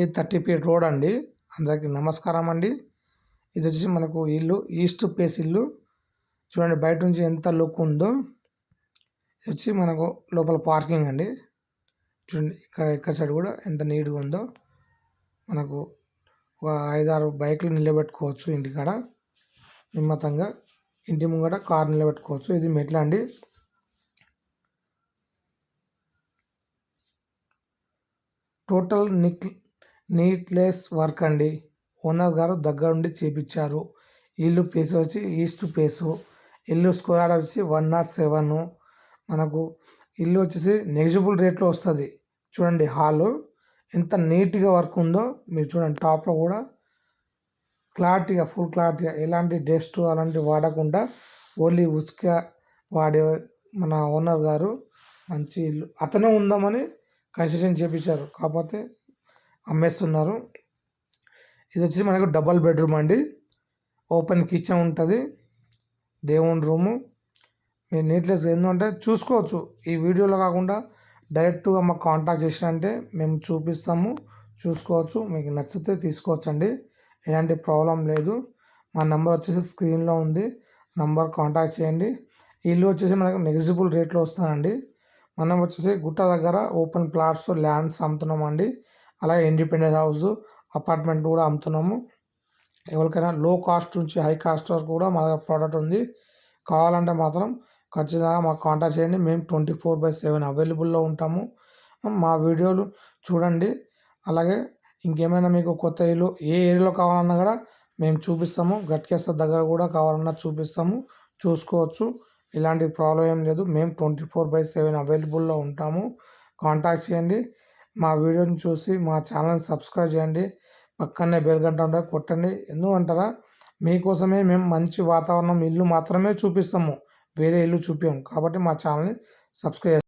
ఇది thirty feet road అండి. అందరికి నమస్కారం అండి. ఇది వచ్చేసి మనకు ఇల్లు ఈస్ట్ ప్లేస్ ఇల్లు. చూడండి బయట నుంచి ఎంత లుక్ ఉందో. వచ్చి మనకు లోపల పార్కింగ్ అండి. చూడండి ఇక్కడ ఇక్కడ సైడ్ కూడా ఎంత నీట్గా ఉందో. మనకు ఒక ఐదారు బైక్లు నిలబెట్టుకోవచ్చు ఇంటికాడ. నిమ్మతంగా. ఇంటి ముంగట కార్ నిలబెట్టుకోవచ్చు. ఇది మెట్ల అండి. టోటల్ నిక్ నీట్లెస్ వర్క్ అండి. ఓనర్ గారు దగ్గర ఉండి చేపించారు. ఇల్లు ప్లేస్ వచ్చి ఈస్ట్ ప్లేసు ఇల్లు స్క్వేర్ వచ్చి వన్ నాట్ సెవెన్. మనకు ఇల్లు వచ్చేసి నెగిజిబుల్ రేట్లో వస్తుంది. చూడండి హాలు. ఎంత నీట్గా వర్క్ ఉందో మీరు చూడండి. టాప్లో కూడా క్లారిటీగా ఫుల్ క్లారిటీగా ఎలాంటి డస్ట్ అలాంటివి వాడకుండా ఓన్లీ ఉసుక వాడే మన ఓనర్ గారు మంచి ఇల్లు. అతనే ఉందామని కన్స్ట్రక్షన్ చేపించారు. కాకపోతే అమ్మేస్తున్నారు. ఇది వచ్చి మనకు డబల్ బెడ్రూమ్ అండి. ఓపెన్ కిచెన్ ఉంటుంది. దేవుని రూము. మీరు నీట్లెస్ ఏంటంటే చూసుకోవచ్చు. ఈ వీడియోలో కాకుండా డైరెక్ట్గా మాకు కాంటాక్ట్ చేసినంటే మేము చూపిస్తాము. చూసుకోవచ్చు. మీకు నచ్చితే తీసుకోవచ్చు అండి ఎలాంటి ప్రాబ్లం లేదు. మా నెంబర్ వచ్చేసి స్క్రీన్లో ఉంది. నంబర్ కాంటాక్ట్ చేయండి. ఇల్లు వచ్చేసి మనకు నెగిజిబుల్ రేట్లో వస్తుందండి. మనం వచ్చేసి గుట్ట దగ్గర ఓపెన్ ప్లాట్స్ ల్యాండ్స్ అమ్ముతున్నామండి. అలాగే ఇండిపెండెంట్ హౌస్ అపార్ట్మెంట్ కూడా అమ్ముతున్నాము. ఎవరికైనా లో కాస్ట్ నుంచి హై కాస్ట్ వరకు కూడా మా దగ్గర ప్రోడక్ట్ ఉంది. కావాలంటే మాత్రం ఖచ్చితంగా మాకు కాంటాక్ట్ చేయండి. మేము ట్వంటీ ఫోర్ బై సెవెన్ అవైలబుల్లో ఉంటాము. మా వీడియోలు చూడండి. అలాగే ఇంకేమైనా మీకు కొత్త ఇల్లు ఏ ఏరియాలో కావాలన్నా కూడా మేము చూపిస్తాము. గట్కేస్త దగ్గర కూడా కావాలన్నా చూపిస్తాము. చూసుకోవచ్చు. ఇలాంటి ప్రాబ్లం ఏం లేదు. మేము ట్వంటీ ఫోర్ బై సెవెన్ అవైలబుల్లో ఉంటాము. కాంటాక్ట్ చేయండి. మా వీడియోని చూసి మా ఛానల్ని సబ్స్క్రైబ్ చేయండి. పక్కనే బెల్ గంట ఉంటే కొట్టండి. ఎందుకంటారా? మీకోసమే మేము మంచి వాతావరణం ఇల్లు మాత్రమే చూపిస్తాము. వేరే ఇల్లు చూపించాము కాబట్టి మా ఛానల్ని సబ్స్క్రైబ్